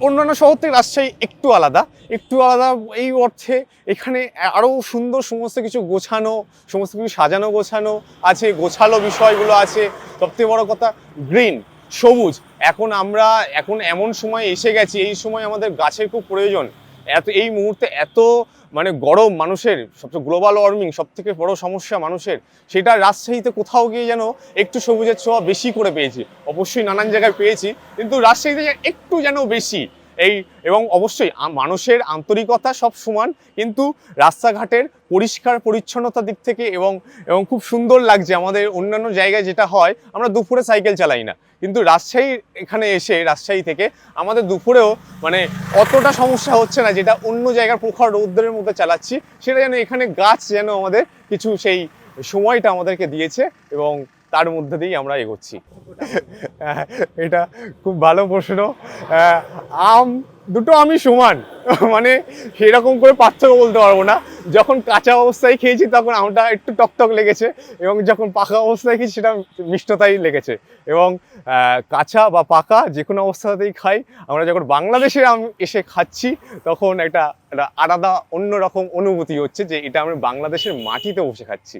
অন্যান্য শহর থেকে রাজশাহী একটু আলাদা একটু আলাদা এই অর্থে এখানে আরও সুন্দর সমস্ত কিছু গোছানো, সমস্ত কিছু সাজানো, গোছানো আছে, গোছালো বিষয়গুলো আছে। সবথেকে বড় কথা, গ্রিন, সবুজ। এখন আমরা, এখন এমন সময় এসে গেছি, এই সময় আমাদের গাছের খুব প্রয়োজন। এত, এই মুহূর্তে এত মানে গরম মানুষের, সবচেয়ে গ্লোবাল ওয়ার্মিং সব থেকে বড় সমস্যা মানুষের, সেটা রাজশাহীতে কোথাও গিয়ে যেন একটু সবুজের ছোঁয়া বেশি করে পেয়েছি। অবশ্যই নানান জায়গায় পেয়েছি, কিন্তু রাজশাহীতে একটু যেন বেশি এই এবং অবশ্যই মানুষের আন্তরিকতা সব সমান, কিন্তু রাস্তাঘাটের পরিষ্কার পরিচ্ছন্নতার দিক থেকে এবং এবং খুব সুন্দর লাগছে আমাদের অন্যান্য জায়গায় যেটা হয়, আমরা দুপুরে সাইকেল চালাই না। কিন্তু রাজশাহী এখানে এসে, রাজশাহী থেকে আমাদের দুপুরেও মানে অতটা সমস্যা হচ্ছে না যেটা অন্য জায়গার প্রখর রৌদ্রের মধ্যে চালাচ্ছি, সেটা যেন এখানে গাছ যেন আমাদের কিছু সেই সময়টা আমাদেরকে দিয়েছে এবং তার মধ্যে দিয়েই আমরা এগোচ্ছি। এটা খুব ভালো প্রশ্ন। আম, দুটো আমি সমান। মানে সেরকম করে পার্থক্য বলতে পারব না। যখন কাঁচা অবস্থায় খেয়েছি তখন আমটা একটু টকটক লেগেছে এবং যখন পাকা অবস্থায় খেয়েছি সেটা মিষ্টতাই লেগেছে। এবং কাঁচা বা পাকা যে কোনো অবস্থাতেই খাই। আমরা যখন বাংলাদেশে আম এসে খাচ্ছি তখন একটা আলাদা অন্যরকম অনুভূতি হচ্ছে যে এটা আমরা বাংলাদেশের মাটিতে বসে খাচ্ছি।